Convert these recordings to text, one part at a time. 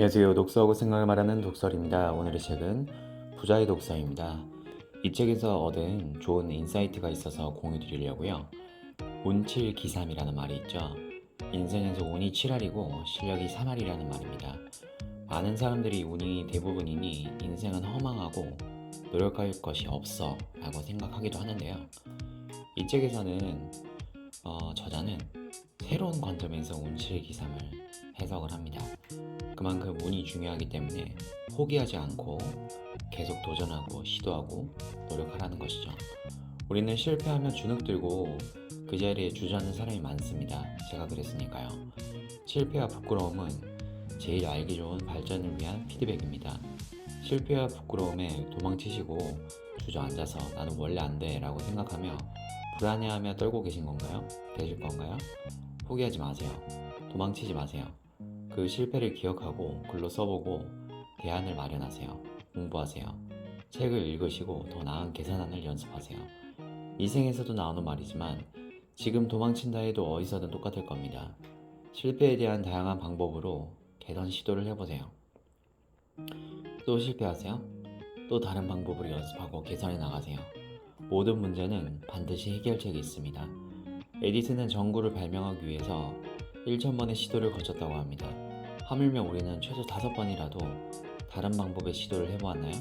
안녕하세요. 독서하고 생각을 말하는 독설입니다. 오늘의 책은 부자의 독서입니다. 이 책에서 얻은 좋은 인사이트가 있어서 공유 드리려고요. 운칠 기삼이라는 말이 있죠. 인생에서 운이 7할이고 실력이 3할이라는 말입니다. 많은 사람들이 운이 대부분이니 인생은 허망하고 노력할 것이 없어 라고 생각하기도 하는데요. 이 책에서는 어, 저자는 새로운 관점에서 운칠 기삼을 해석을 합니다. 그만큼 운이 중요하기 때문에 포기하지 않고 계속 도전하고 시도하고 노력하라는 것이죠. 우리는 실패하면 주눅 들고 그 자리에 주저하는 사람이 많습니다. 제가 그랬으니까요. 실패와 부끄러움은 제일 알기 좋은 발전을 위한 피드백입니다. 실패와 부끄러움에 도망치시고 주저앉아서 나는 원래 안 돼 라고 생각하며 불안해하며 떨고 계신 건가요? 계실 건가요? 포기하지 마세요. 도망치지 마세요. 그 실패를 기억하고 글로 써보고 대안을 마련하세요. 공부하세요. 책을 읽으시고 더 나은 계산안을 연습하세요. 이생에서도 나오는 말이지만 지금 도망친다 해도 어디서든 똑같을 겁니다. 실패에 대한 다양한 방법으로 개선 시도를 해보세요. 또 실패하세요? 또 다른 방법으로 연습하고 개선해 나가세요. 모든 문제는 반드시 해결책이 있습니다. 에디슨은 전구를 발명하기 위해서 1천번의 시도를 거쳤다고 합니다. 하물며 우리는 최소 5번이라도 다른 방법의 시도를 해보았나요?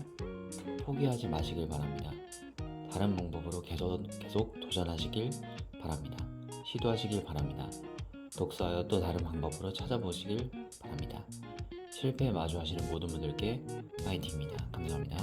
포기하지 마시길 바랍니다. 다른 방법으로 계속, 계속 도전하시길 바랍니다. 시도하시길 바랍니다. 독서하여 또 다른 방법으로 찾아보시길 바랍니다. 실패에 마주하시는 모든 분들께 파이팅입니다. 감사합니다.